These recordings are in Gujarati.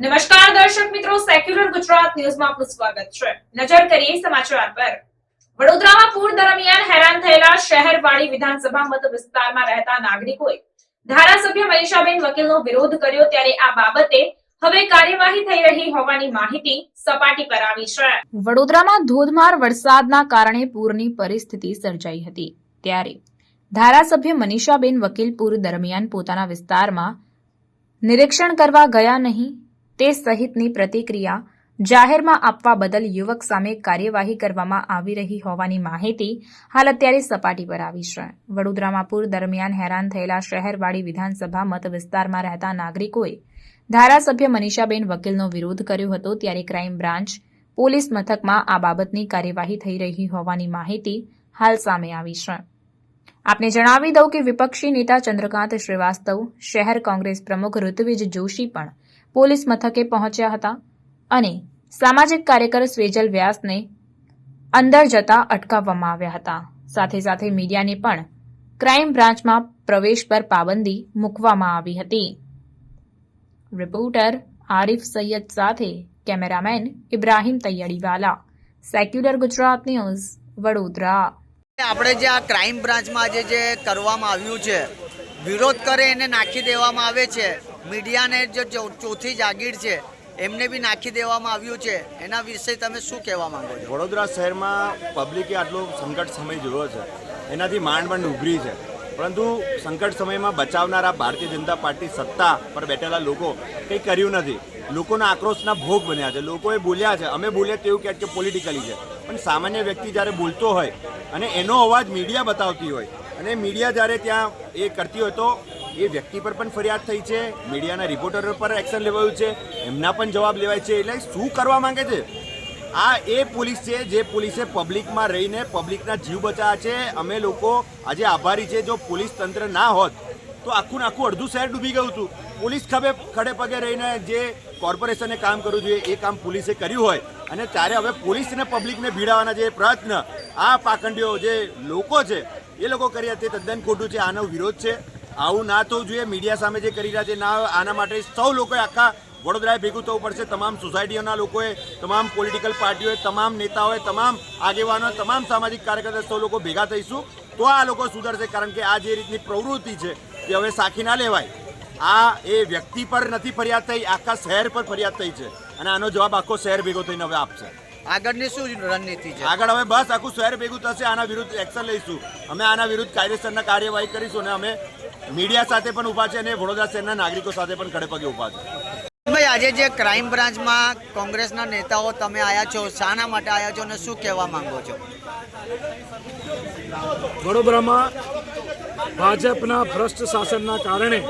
નમસ્કાર દર્શક મિત્રો સેક્યુલર ગુજરાત ન્યૂઝમાં આપનું સ્વાગત છે. નજર કરીએ સમાચાર પર. વડોદરામાં પૂર દરમિયાન હેરાન થયેલા શહેરવાળી વિધાનસભા મત વિસ્તારમાં રહેતા નાગરિકોએ ધારાસભ્ય મનીષાબેન વકીલનો વિરોધ કર્યો ત્યારે આ બાબતે હવે કાર્યવાહી થઈ રહી હોવાની માહિતી સપાટી પર આવી છે. વડોદરામાં ધોધમાર વરસાદના કારણે પૂરની પરિસ્થિતિ સર્જાઈ હતી. ત્યારે ધારાસભ્ય મનીષાબેન વકીલ પૂર દરમિયાન પોતાના વિસ્તારમાં નિરીક્ષણ કરવા ગયા નહીં. તે સહિતની પ્રતિક્રિયા જાહેરમાં આપવા બદલ યુવક સામે કાર્યવાહી કરવામાં આવી રહી હોવાની માહિતી હાલ અત્યારે સપાટી પર આવી છે. વડોદરામાં પૂર દરમિયાન હેરાન થયેલા શહેરવાડી વિધાનસભા મત વિસ્તારમાં રહેતા નાગરિકોએ ધારાસભ્ય મનીષાબેન વકીલનો વિરોધ કર્યો હતો ત્યારે ક્રાઇમ બ્રાન્ચ પોલીસ મથકમાં આ બાબતની કાર્યવાહી થઈ રહી હોવાની માહિતી હાલ સામે આવી છે. આપને જણાવી દઉં કે વિપક્ષી નેતા ચંદ્રકાંત શ્રીવાસ્તવ, શહેર કોંગ્રેસ પ્રમુખ ઋત્વિજ જોશી પણ પોલીસ મથકે પહોંચ્યા હતા અને સામાજિક કાર્યકર સ્વેજલ વ્યાસને અંદર જતા અટકાવવામાં આવ્યા હતા. સાથે સાથે મીડિયાને પણ ક્રાઇમ બ્રાન્ચમાં પ્રવેશ પર પાબંદી મૂકવામાં આવી હતી. રિપોર્ટર આરિફ સૈયદ સાથે cameraman Ibrahim Taiyadiwala. Secular Gujarat news, Vadodara. આપણે જે આ ક્રાઇમ બ્રાન્ચમાં આજે જે કરવામાં આવ્યું છે, વિરોધ કરે એને નાખી દેવામાં આવે છે. મીડિયાને જે ચોથી જાગીર છે, એમને બી નાખી દેવામાં આવ્યું છે. એના વિશે તમે શું કહેવા માંગો છો? વડોદરા શહેરમાં પબ્લિકે આટલો સંકટ સમય જોયો છે. એનાથી માંડ માંડ ઉભરી છે. પરંતુ સંકટ સમયમાં બચાવનારા ભારતીય જનતા પાર્ટી સત્તા પર બેઠેલા લોકો કંઈ કર્યું નથી. લોકોના આક્રોશના ભોગ બન્યા છે. લોકોએ બોલ્યા છે. અમે બોલ્યા તેવું કહે કે પોલિટિકલી છે. પણ સામાન્ય વ્યક્તિ જ્યારે બોલતો હોય અને એનો અવાજ મીડિયા બતાવતી હોય અને મીડિયા જ્યારે ત્યાં એ કરતી હોય તો એ વ્યક્તિ પર પણ ફરિયાદ થઈ છે. મીડિયાના રિપોર્ટર પર એક્શન લેવાયું છે. એમના પણ જવાબ લેવાય છે. એટલે શું કરવા માંગે છે? આ એ પોલીસ છે જે પોલીસે પબ્લિકમાં રહીને પબ્લિકના જીવ બચાવ્યા છે. અમે લોકો આજે આભારી છે જો પોલીસ તંત્ર ના હોત તો આખું આખું અડધું શહેર ડૂબી ગયું હતું. પોલીસ ખભે ખડે પગે રહીને જે કોર્પોરેશને કામ કરવું જોઈએ એ કામ પોલીસે કર્યું હોય. અને ત્યારે હવે પોલીસને પબ્લિકને ભીડાવાના જે પ્રયત્ન આ પાખંડીઓ જે લોકો છે એ લોકો કર્યા તે તદ્દન ખોટું છે. આનો વિરોધ છે. આવું ના થવું જોઈએ. મીડિયા સામે જે કરી રહ્યા છે, ના આના માટે સૌ લોકોએ આખા વડોદરાએ ભેગું થવું પડશે. તમામ સોસાયટીઓના લોકોએ, તમામ પોલિટિકલ પાર્ટીઓએ, તમામ નેતાઓએ, તમામ આગેવાનો તમામ સામાજિક કાર્યકર્તા સૌ લોકો ભેગા થઈશું. તો આ લોકો સુધરશે, કારણ કે આ જે રીતની પ્રવૃત્તિ છે, એ હવે સાખી ના લેવાય. આ એ વ્યક્તિ પર નથી ફરિયાદ થઈ, આખા શહેર પર ફરિયાદ થઈ છે. અને આનો જવાબ આખો શહેર ભેગો થઈને હવે આપશે. આગળની શું રણનીતિ છે? આગળ અમે બસ આખું શહેર ભેગું થશે આના વિરુદ્ધ એક્શન લઈશું. અમે આના વિરુદ્ધ કાયદેસરના કાર્યવાહી કરીશું અને અમે મીડિયા સાથે પણ ઊભા છે અને વડોદરા શહેરના નાગરિકો સાથે પણ ખડે પગે ઊભા છે. ભાઈ આજે જે ક્રાઇમ બ્રાન્ચમાં કોંગ્રેસના નેતાઓ તમે આવ્યા છો શાના માટે આવ્યા છો અને શું કહેવા માંગો છો? વડોદરામાં ભાજપના ભ્રષ્ટ શાસનના કારણે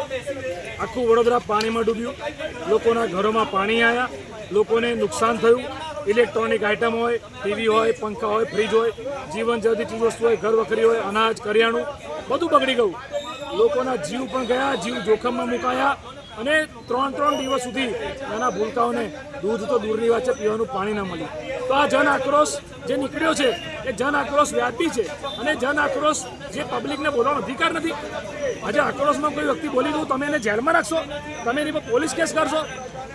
આખું વડોદરા પાણીમાં ડૂબ્યું. લોકોના ઘરોમાં પાણી આવ્યા લોકોને નુકસાન થયું. ઇલેક્ટ્રોનિક આઇટમ હોય, ટીવી હોય, પંખા હોય, ફ્રીજ હોય જીવન જરૂરી ચીજવસ્તુ હોય, ઘર વખરી હોય, અનાજ, કરિયાણું, બધું બગડી ગયું. લોકોના જીવ પણ ગયા, જીવ જોખમમાં મુકાયા અને ત્રણ ત્રણ દિવસ સુધી નાના ભૂલકાઓને દૂધ તો દૂરની વાત છે, પીવાનું પાણી ના મળ્યું. તો આ જન આક્રોશ જે નીકળ્યો છે, એ જન આક્રોશ વ્યાપી છે. અને જન આક્રોશ જે પબ્લિકને બોલવાનો અધિકાર નથી. આજે આક્રોશમાં કોઈ વ્યક્તિ બોલી દઉં, તમે એને જેલમાં રાખશો, તમે એની પર પોલીસ કેસ કરશો,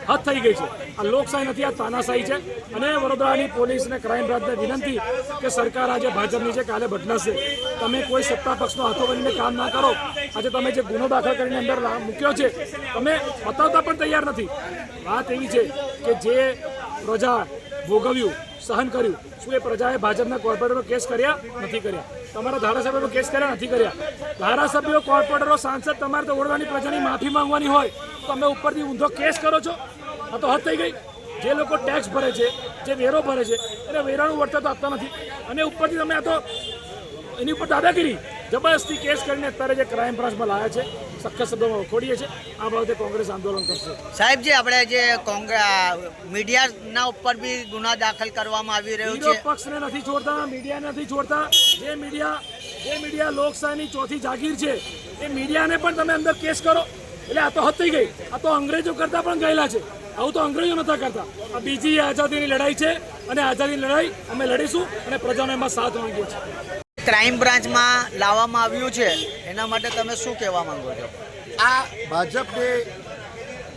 હદ થઈ ગઈ છે. આ લોકશાહી નથી, આ તાનાશાહી છે. અને વડોદરાની પોલીસ અને ક્રાઇમ બ્રાન્ચને વિનંતી કે સરકાર આજે ભાજપની છે કાલે બદલાશે તમે કોઈ સત્તા પક્ષનો હાથો બનીને કામ ના કરો. આજે તમે જે ગુનો દાખલ કરીને અંદર મૂક્યો છે, તમે બતાવતા પણ તૈયાર નથી. વાત એવી છે કે જે પ્રજા ભોગવ્યું, સહન કર્યું. શું એ પ્રજાએ ભાજપના કોર્પોરેટરો કેસ કર્યા? નથી કર્યા. તમારા ધારાસભ્યો કેસ કર્યા? નથી કર્યા. ધારાસભ્યો કોર્પોરેટરો સાંસદ તમારે તો ઓળવાની પ્રજાની માફી માંગવાની હોય. તો તમે ઉપરથી ઊંધો કેસ કરો છો? આ તો હદ થઈ ગઈ. જે લોકો ટેક્સ ભરે છે, જે વેરો ભરે છે, એને વેરાનું વળતર તો આપતા નથી. અને ઉપરથી તમે આ તો એની ઉપર દાદાગીરી જબરદસ્તી કેસ કરીને અત્યારે જે ક્રાઇમ બ્રાન્ચમાં લાયા છે સખત શબ્દોમાં વખોડીએ છે આ બાબતે કોંગ્રેસ આંદોલન કરશે. સાહેબ જે આપણે જે કોંગ્રેસ મીડિયાના ઉપર બી ગુના દાખલ કરવામાં આવી રહ્યો છે. પક્ષને નથી છોડતા મીડિયાને નથી છોડતા. જે મીડિયા જે મીડિયા લોકશાહીની ચોથી જાગીર છે એ મીડિયાને પણ તમે અંદર કેસ કરો. એટલે આ તો હતી ગઈ. આ તો અંગ્રેજો કરતા પણ ગયેલા છે. આવું તો અંગ્રેજો નતા કરતા. આ બીજી આઝાદીની લડાઈ છે અને આઝાદીની લડાઈ અમે લડીશું અને પ્રજાનો એમાં સાથ માંગીએ છીએ. ક્રાઇમ બ્રાન્ચમાં લાવવામાં આવ્યું છે. એના માટે તમે શું કહેવા માંગો છો? આ ભાજપને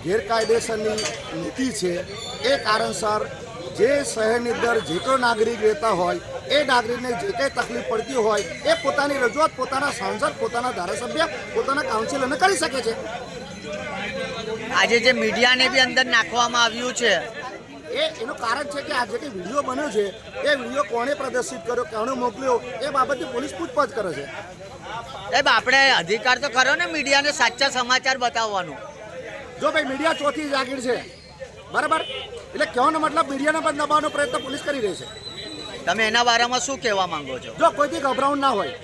ગેરકાયદેસરની નીતિ છે. એ કારણસર જે શહેરની અંદર જે કોઈ નાગરિક રહેતા હોય એ નાગરિકને જે કંઈ તકલીફ પડતી હોય એ પોતાની રજૂઆત પોતાના સાંસદ પોતાના ધારાસભ્ય પોતાના કાઉન્સિલરને કરી શકે છે. આજે જે મીડિયાને બી અંદર નાખવામાં આવ્યું છે એ એનું કારણ છે કે આ જે કંઈ વીડિયો બન્યો છે એ વીડિયો કોણે પ્રદર્શિત કર્યો કોણે મોકલ્યો એ બાબતે પોલીસ પૂછપરછ કરે છે. સાહેબ આપણે અધિકાર તો ખરો ને મીડિયાને સાચા સમાચાર બતાવવાનું. જો ભાઈ મીડિયા ચોથી જાગીર છે બરાબર? એટલે કહેવાનો મતલબ મીડિયાને પણ દબાવવાનો પ્રયત્ન પોલીસ કરી રહી છે. તમે એના બારામાં શું કહેવા માંગો છો? જો કોઈથી ગભરાવું ના હોય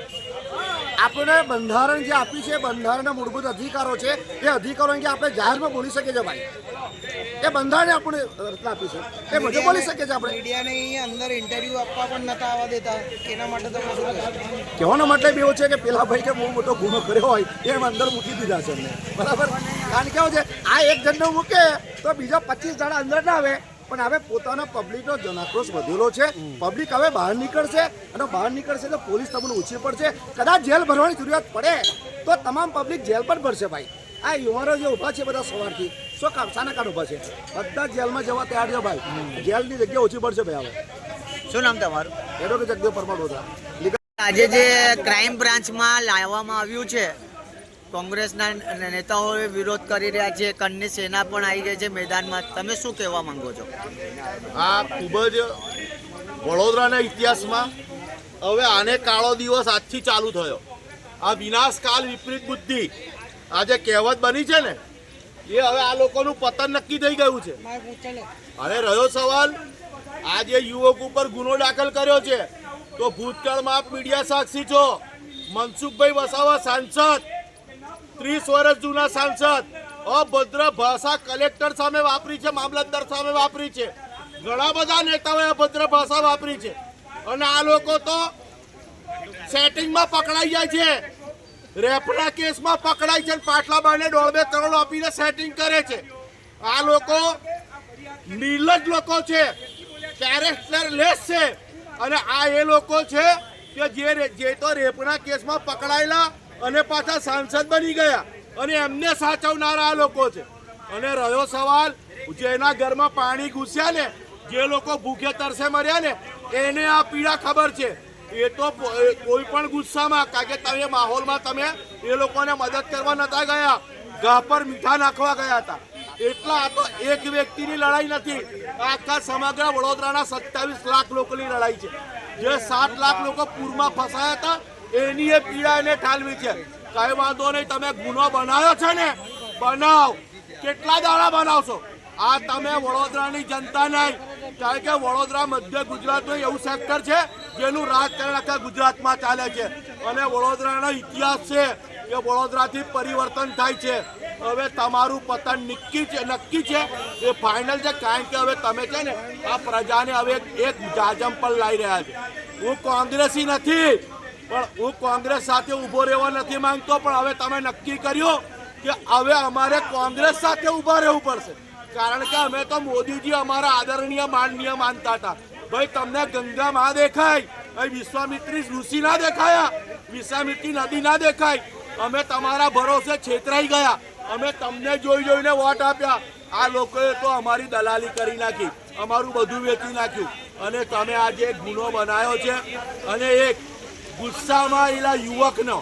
આપણે બંધારણ જે આપ્યું છે બંધારણના મૂળભૂત અધિકારો છે એ અધિકારો અંગે આપણે જાહેરમાં બોલી શકીએ છીએ ભાઈ. એ બંધારણે આપણે રચના આપી છે. એ બધું બોલી શકીએ છીએ આપણે. મીડિયાને અંદર ઇન્ટરવ્યૂ આપવા પણ નતા આવવા દેતા. એના માટે તમે શું કહેવાનો મતલબ એવો છે કે પેલા ભાઈ કે બહુ મોટો ગુનો કર્યો હોય એ એમ અંદર મૂકી દીધા છે બરાબર? કારણ કેવું છે આ એક જણને મૂકે તો બીજા પચીસ જણા અંદર ના આવે. પણ હવે પોતાનો પબ્લિકનો જનાક્રોશ વધેલો છે. પબ્લિક હવે બહાર નીકળશે અને બહાર નીકળશે તો પોલીસ તમને ઓછી પડશે. કદાચ જેલ ભરવાની જરૂરિયાત પડે તો તમામ પબ્લિક જેલ પણ ભરશે ભાઈ. આ યુવાનો જે ઊભા છે બધા સવારથી. શું કામ શાના કામ ઊભા છે. બધા જેલમાં જવા તૈયાર છે ભાઈ. જેલની જગ્યા ઓછી પડશે ભાઈ હવે. શું નામ તમારું? એડવોકેટ જગદેવ પરમાર હતા આજે જે ક્રાઇમ બ્રાન્ચમાં લાવવામાં આવ્યું છે કોંગ્રેસના નેતાઓએ વિરોધ કરી રહ્યા છે. કન્ની સેના પણ આવી ગઈ છે મેદાનમાં. તમે શું કહેવા માંગો છો? આ ખૂબ જ વડોદરાના ઇતિહાસમાં હવે આને કાળો દિવસ આજથી ચાલુ થયો. આ વિનાશકાલ વિપરીત બુદ્ધિ આ જે કહેવત બની છે ને, એ હવે આ લોકોનું પતન નક્કી થઈ ગયું છે. અને રહ્યો સવાલ, આ જે યુવક ઉપર ગુનો દાખલ કર્યો છે, તો ભૂતકાળમાં આપ મીડિયા સાક્ષી છો. મનસુખભાઈ વસાવા સાંસદ ત્રીસ વર્ષ જૂના સાંસદ. અભદ્ર ભાષા કલેક્ટર સામે વાપરી છે, મામલતદાર સામે વાપરી છે. ઘણા બધા નેતાઓએ અભદ્ર ભાષા વાપરી છે. અને આ લોકો તો સેટિંગમાં પકડાઈ જાય છે. રેપના કેસમાં પકડાય છે પાટલા બાને દોઢ બે કરોડ આપીને સેટિંગ કરે છે. આ લોકો નીલજ લોકો છે. કેરેક્ટર લેસ છે. અને આ એ લોકો છે કે જે જે તો રેપના કેસમાં પકડાયેલા અને પાછા સાંસદ બની ગયા. અને એમને સાચવનારા આ લોકો છે. અને રહ્યો સવાલ જેના ઘરમાં પાણી ઘૂસ્યા ને, જે લોકો ભૂખે તરસે મર્યા ને, એને આ પીડા ખબર છે. એ તો કોઈ પણ ગુસ્સામાં, કારણ કે તમે માહોલમાં તમે, એ લોકોને મદદ કરવા નતા ગયા. ઘા પર મીઠા નાખવા ગયા હતા. એટલા આ તો એક વ્યક્તિની લડાઈ નથી. આખા સમગ્ર વડોદરાના સત્તાવીસ લાખ લોકોની લડાઈ છે. જે સાત લાખ લોકો પૂરમાં ફસાયા હતા એની એ પીડા એને ઠાલવી છે. કઈ વાંધો નહીં, તમે ગુનો બનાવ્યો છે ને, બનાવ. કેટલા દાડા બનાવશો? આ તમે વડોદરાની જનતા નહીં. કારણ કે વડોદરા મધ્ય ગુજરાતનું એવું સેક્ટર છે, જેનું રાજકારણ આખા ગુજરાતમાં ચાલે છે. અને વડોદરાનો ઇતિહાસ છે, એ વડોદરાથી પરિવર્તન થાય છે. હવે તમારું પતન નક્કી છે નક્કી છે. એ ફાઇનલ છે, કારણ કે હવે તમે છે ને, આ પ્રજાને હવે એક- જાજમ પર લાવી રહ્યા છે. હું કોંગ્રેસી નથી. પણ હું કોંગ્રેસ સાથે ઊભો રહેવા નથી માંગતો, પણ હવે તમે નક્કી કર્યું કે હવે અમારે કોંગ્રેસ સાથે ઊભા રહેવું પડશે. કારણ કે અમે તો મોદીજી અમારા આદરણીય, માનનીય માનતા હતા. ભાઈ, તમને ગંગા માં દેખાય. ભાઈ, વિશ્વામિત્રી ઋષિ ના દેખાયા. વિશ્વામિત્રી નદી ના દેખાય. અમે તમારા ભરોસે છેતરાઈ ગયા. અમે તમને જોઈ જોઈને વોટ આપ્યા. આ લોકોએ તો અમારી દલાલી કરી નાખી. અમારું બધું વેચી નાખ્યું. અને તમે આજે ગુનો બનાવ્યો છે. અને એક ગુસ્સામાં એલા યુવકનો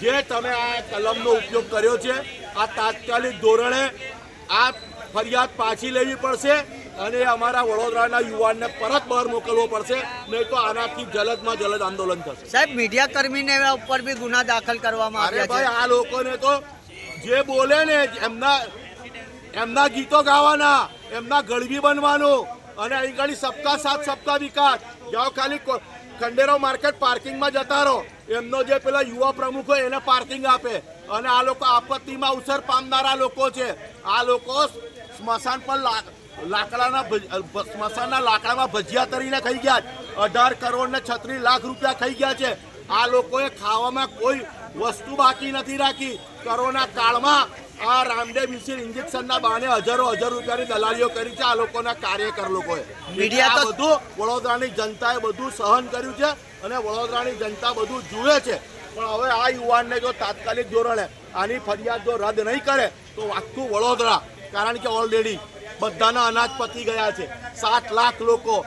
જે તમે આ કલમનો ઉપયોગ કર્યો છે આ તાત્કાલિક ધોરણે આ ફરિયાદ પાછી લેવી પડશે અને અમારા વડોદરાના યુવાનને પરત બહાર મોકલવો પડશે નહીં તો આનાથી જલદમાં જલદ આંદોલન થશે. સાહેબ મીડિયા કર્મીને ઉપર બી ગુના દાખલ કરવામાં આવ્યા ભાઈ છે આ લોકોને તો જે બોલે ને એમના એમના ગીતો ગાવાના એમના ગળવી બનવાનું અને અહીં ઘડી સબકા સાથ સબકા વિકાસ જાઓ ખાલી કો- ખંડેરો માર્કેટ પાર્કિંગમાં જતા રહો. એમનો જે પેલા યુવા પ્રમુખ હોય એને પાર્કિંગ આપે. અને આ લોકો આપત્તિમાં અવસર પામનારા લોકો છે. આ લોકો સ્મશાન પર લાકડાના સ્મશાનના લાકડામાં ભજીયા તરીને ખાઈ ગયા. અઢાર કરોડ ને છત્રીસ લાખ રૂપિયા ખાઈ ગયા છે. આ લોકોએ ખાવામાં કોઈ વસ્તુ બાકી નથી રાખી. કોરોના કાળમાં આ રામદેવ મિશ્ર ઇન્જેક્શનના બહાને હજારો હજાર રૂપિયાની દલાલીઓ કરી છે. આ લોકોના કાર્યકર લોકોએ. મીડિયા તો- બધું વડોદરાની જનતાએ બધું સહન કર્યું છે અને વડોદરાની જનતા બધું જુએ છે. પણ હવે આ યુવાનને જો તાત્કાલિક ધોરણે આની ફરિયાદ જો રદ નહીં કરે તો આખું વડોદરા. કારણ કે ઓલરેડી બધાના અનાજ પતી ગયા છે. સાત લાખ લોકો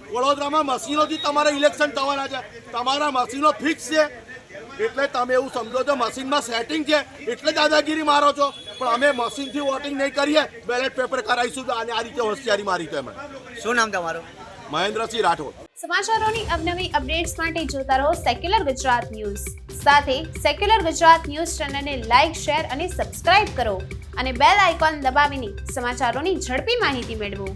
વડોદરામાં મશીનોથી તમારે ઇલેક્શન થવાના છે. તમારા મશીનો ફિક્સ છે. એટલે તમે એવું સમજો છો મશીનમાં સેટિંગ છે. એટલે દાદાગીરી મારો છો. પણ અમે મશીનથી વોટિંગ નહીં કરીએ. બેલેટ પેપર કરાવીશું અને આ રીતે હોશિયારી મારી છે એમણે. શું નામ તમારું? મહેન્દ્રસિંહ રાઠોડ. સમાચારોની અવનવી અપડેટ્સ માટે જોતા રહો સેક્યુલર ગુજરાત ન્યૂઝ સાથે સેક્યુલર ગુજરાત ન્યૂઝ ચેનલને લાઇક શેર અને સબસ્ક્રાઇબ કરો. અને બેલ આઇકોન દબાવીને સમાચારોની ઝડપી માહિતી મેળવો.